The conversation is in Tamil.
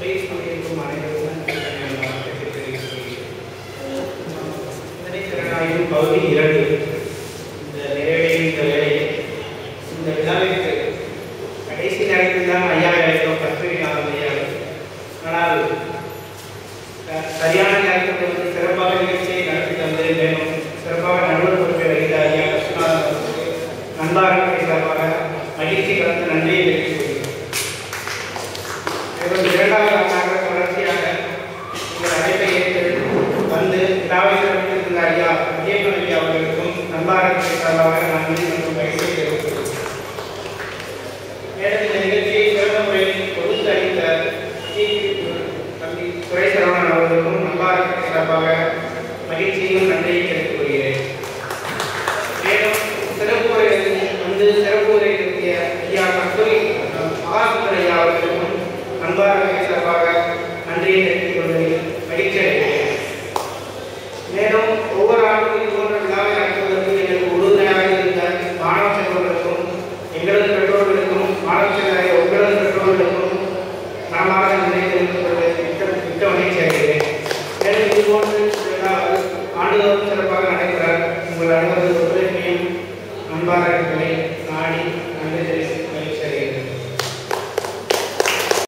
உரை சொல்லியிருக்கும் அனைவருக்கும் என்னுடைய வணக்கத்தை தெரிவித்துக் கொள்கிறேன். சிந்தனை திறனாய்வு பகுதி இரண்டு மேலும் இரண்டாவது ஆண்டாக தொடர்ச்சியாக உங்கள் அழைப்பை ஏற்று வந்து விழாவை சிறப்பித்திருந்த ஐயா விஜயகுண அவர்களுக்கும் நண்பார்கள் சார்பாக நன்றி மற்றும் மகிழ்ச்சியை தெரிவித்துக் மேலும் இந்த நிகழ்ச்சியை சிறந்த முறையில் தொகுத்து அளித்த தம்பி அவர்களுக்கும் சிறப்பாக மகிழ்ச்சியும் நன்றியை தெரிவித்துக் மேலும் சிறப்பு வந்து சிறப்பு உரை ஐயா கஸ்தூரி அன்பாக சிறப்பாக நன்றியை தெரிவித்துக் கொள்வதில் மகிழ்ச்சி அடைகிறேன். மேலும் ஒவ்வொரு ஆண்டும் இது போன்ற விழாவை நடத்துவதற்கு எங்களுக்கு உறுதுணையாக இருந்த மாணவ செல்வர்களுக்கும் எங்களது பெற்றோர்களுக்கும் மாணவ செல்வரை உங்களது பெற்றோர்களுக்கும் மனமாக நன்றி தெரிவித்துக் கொள்வதில் மிக்க மிக்க மகிழ்ச்சி அடைகிறேன். மேலும் இது போன்ற விழாவில் ஆண்டுதோறும் சிறப்பாக நடைபெற உங்கள் அனைவரது ஒத்துழைப்பையும் நண்பாளர்களை நாடி நன்றி தெரிவித்துக்